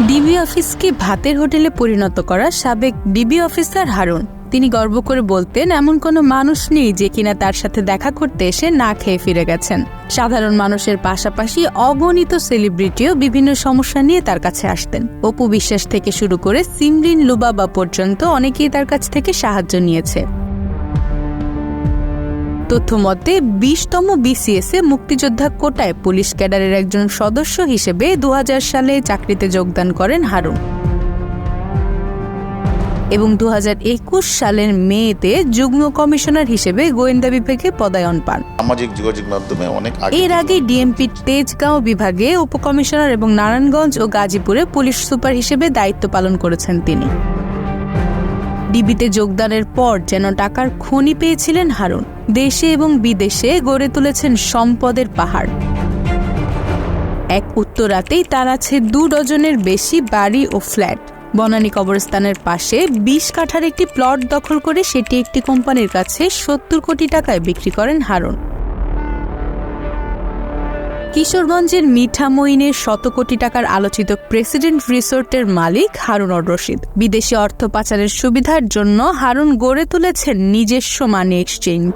DB অফিসকে ভাতের হোটেলে পরিণত করা সাবেক ডিবি অফিসার হারুন। তিনি গর্ব করে বলতেন, এমন কোনো মানুষ নেই যে কিনা তার সাথে দেখা করতে এসে না খেয়ে ফিরে গেছেন। সাধারণ মানুষের পাশাপাশি অগণিত সেলিব্রিটিও বিভিন্ন সমস্যা নিয়ে তার কাছে আসতেন। অপু বিশ্বাস থেকে শুরু করে সিমরিন লুবাবা পর্যন্ত অনেকেই তার কাছ থেকে সাহায্য নিয়েছে। তথ্য মতে বিশতম বিসিএস এ মুক্তিযোদ্ধা কোটায় পুলিশ ক্যাডারের একজন সদস্য হিসেবে দু হাজার সালে চাকরিতে যোগদান করেন হারুন। এবং দু হাজার একুশ সালের মেতে যুগ্ম কমিশনার হিসেবে গোয়েন্দা বিভাগে পদায়ন পান। সামাজিক যোগাযোগ মাধ্যমে অনেক এর আগে ডিএমপি তেজগাঁও বিভাগে উপকমিশনার এবং নারায়ণগঞ্জ ও গাজীপুরে পুলিশ সুপার হিসেবে দায়িত্ব পালন করেছেন তিনি। ডিবিতে যোগদানের পর যেন টাকার খনি পেয়েছিলেন হারুন, দেশে এবং বিদেশে গড়ে তুলেছেন সম্পদের পাহাড়। এক উত্তরাতেই তার আছে দু ডজনের বেশি বাড়ি ও ফ্ল্যাট। বনানী কবরস্থানের পাশে বিশ কাঠার একটি প্লট দখল করে সেটি একটি কোম্পানির কাছে সত্তর কোটি টাকায় বিক্রি করেন হারুন। কিশোরগঞ্জের মিঠামইনে শত কোটি টাকার আলোচিত প্রেসিডেন্ট রিসোর্টের মালিক হারুনর রশিদ। বিদেশি অর্থ পাচারের সুবিধার জন্য হারুন গড়ে তুলেছেন নিজস্ব মানি এক্সচেঞ্জ।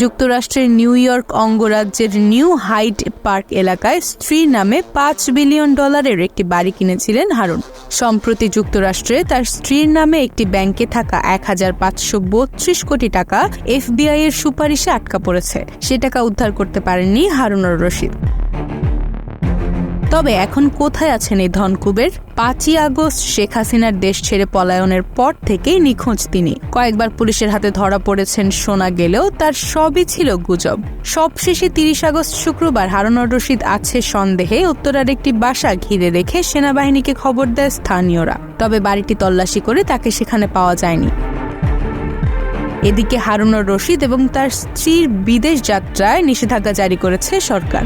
যুক্তরাষ্ট্রের নিউ ইয়র্ক অঙ্গরাজ্যের নিউ হাইট পার্ক এলাকায় স্ত্রীর নামে পাঁচ বিলিয়ন ডলারের একটি বাড়ি কিনেছিলেন হারুন। সম্প্রতি যুক্তরাষ্ট্রে তার স্ত্রীর নামে একটি ব্যাংকে থাকা এক হাজার পাঁচশো বত্রিশ কোটি টাকা এফবিআই এর সুপারিশে আটকা পড়েছে। সে টাকা উদ্ধার করতে পারেননি হারুনুর রশিদ। তবে এখন কোথায় আছেন এই ধনকুবের? পাঁচই আগস্ট, শেখ হাসিনার দেশ ছেড়ে পলায়নের পর থেকেই নিখোঁজ তিনি। কয়েকবার পুলিশের হাতে ধরা পড়েছেন শোনা গেলেও তার সবই ছিল গুজব। সবশেষে তিরিশ আগস্ট শুক্রবার হারুনুর রশিদ আছে সন্দেহে উত্তরার একটি বাসা ঘিরে রেখে সেনাবাহিনীকে খবর দেয় স্থানীয়রা। তবে বাড়িটি তল্লাশি করে তাকে সেখানে পাওয়া যায়নি। এদিকে হারুনুর রশিদ এবং তার স্ত্রীর বিদেশ যাত্রায় নিষেধাজ্ঞা জারি করেছে সরকার।